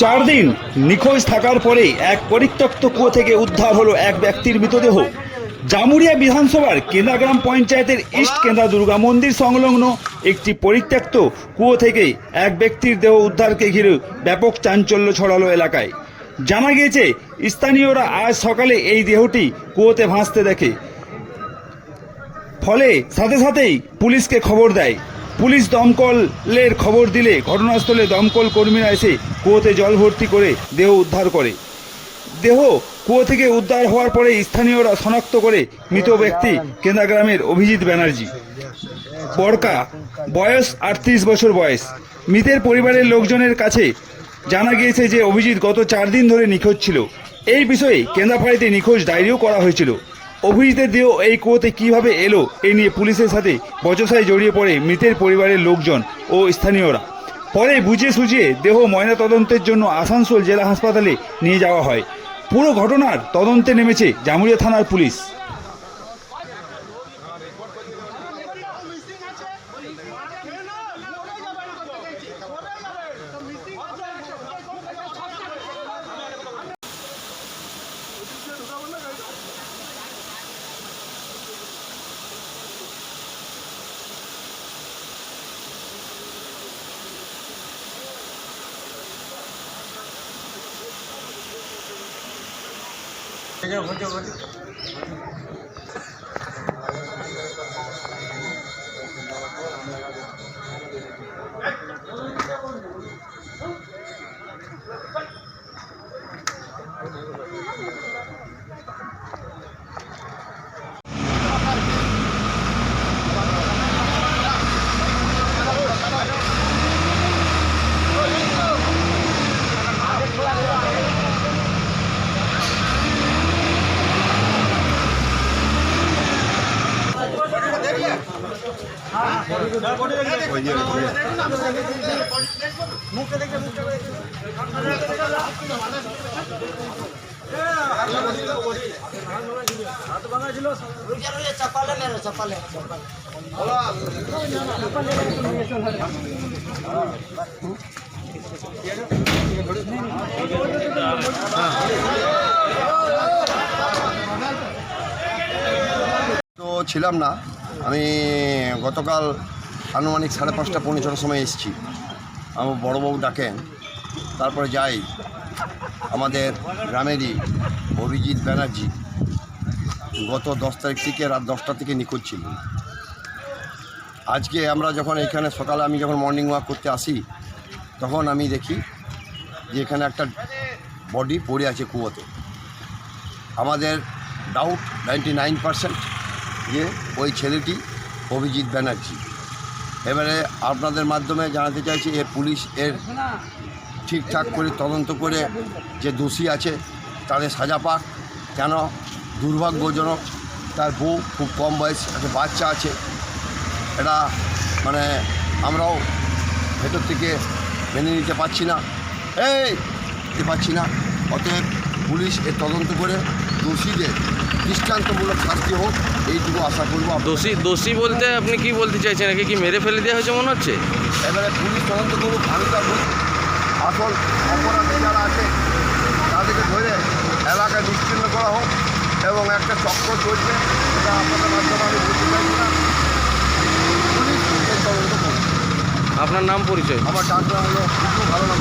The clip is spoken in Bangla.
চার দিন নিখোঁজ থাকার পরে এক পরিত্যক্ত কুয়ো থেকে উদ্ধার হলো এক ব্যক্তির মৃতদেহ। জামুরিয়া বিধানসভার কেন্দ্রাগ্রাম পঞ্চায়েতের ইস্ট কেন্দ্রা দুর্গা মন্দির সংলগ্ন একটি পরিত্যক্ত কুয়ো থেকে এক ব্যক্তির দেহ উদ্ধারকে ঘিরে ব্যাপক চাঞ্চল্য ছড়ালো এলাকায়। জানা গিয়েছে, স্থানীয়রা আজ সকালে এই দেহটি কুয়োতে ভাসতে দেখে। ফলে সাথে সাথেই পুলিশকে খবর দেয়। পুলিশ দমকলের খবর দিলে ঘটনাস্থলে দমকল কর্মীরা এসে কুয়োতে জল ভর্তি করে দেহ উদ্ধার করে। দেহ কুয়ো থেকে উদ্ধার হওয়ার পরে স্থানীয়রা শনাক্ত করে মৃত ব্যক্তি কেন্দ্রাগ্রামের অভিজিৎ ব্যানার্জি। বরকা, বয়স আটত্রিশ বছর বয়স। মৃতের পরিবারের লোকজনের কাছে জানা গিয়েছে যে অভিজিৎ গত চার দিন ধরে নিখোঁজ ছিল। এই বিষয়ে কেন্দ্রাফাড়িতে নিখোঁজ ডায়েরিও করা হয়েছিল। অভিজিতের দেহ এই কুয়োতে কীভাবে এলো এ নিয়ে পুলিশের সাথে বচসায় জড়িয়ে পড়ে মৃতের পরিবারের লোকজন ও স্থানীয়রা পরে বুঝিয়ে সুঝিয়ে দেহ ময়নাতদন্তের জন্য আসানসোল জেলা হাসপাতালে নিয়ে যাওয়া হয় পুরো ঘটনার তদন্তে নেমেছে জামুরিয়া থানার পুলিশ છે তো ছিলাম না। আমি গতকাল আনুমানিক সাড়ে পাঁচটা, পৌনে ছটার সময় এসেছি। আমার বড়োবাবু ডাকেন, তারপরে যাই। আমাদের গ্রামেরই অভিজিৎ ব্যানার্জি গত দশ তারিখ থেকে রাত দশটা থেকে নিখোঁজ ছিল। আজকে আমরা যখন এখানে সকালে আমি যখন মর্নিং ওয়াক করতে আসি, তখন আমি দেখি যে এখানে একটা বডি পড়ে আছে কুয়োতে। আমাদের ডাউট নাইনটি নাইন পারসেন্ট যে ওই ছেলেটি অভিজিৎ ব্যানার্জি। এবারে আপনাদের মাধ্যমে জানাতে চাইছি, এ পুলিশ এর ঠিকঠাক করে তদন্ত করে যে দোষী আছে, তাদের সাজা পাক। কেন? দুর্ভাগ্যজনক। তার বউ খুব কম বয়স, একটা বাচ্চা আছে। এটা মানে আমরাও ভেতর থেকে মেনে নিতে পারছি না। এই নিতে পারছি না। অতএব পুলিশ এর তদন্ত করে দোষীদের দৃষ্টান্তমূলক শাস্তি হোক এইটুকু আশা করব দোষী দোষী বলতে আপনি কি বলতে চাইছেন? একে কি মেরে ফেলে দেওয়া হয়েছে মনে হচ্ছে? এবারে পুলিশ তদন্ত করুক আমি তো আর বলছি না। আসল অপরাধী যারা আছে তাদেরকে ধরে এলাকা নিশ্চিন্ন করা হোক এবং একটা চক্র চলছে সেটা আপনাদের মাধ্যমে আমি বলতে চাইছি না পুলিশ তদন্ত করুক। আপনার নাম পরিচয়? আমার ডাক্তার হলো খুব ভালো নাম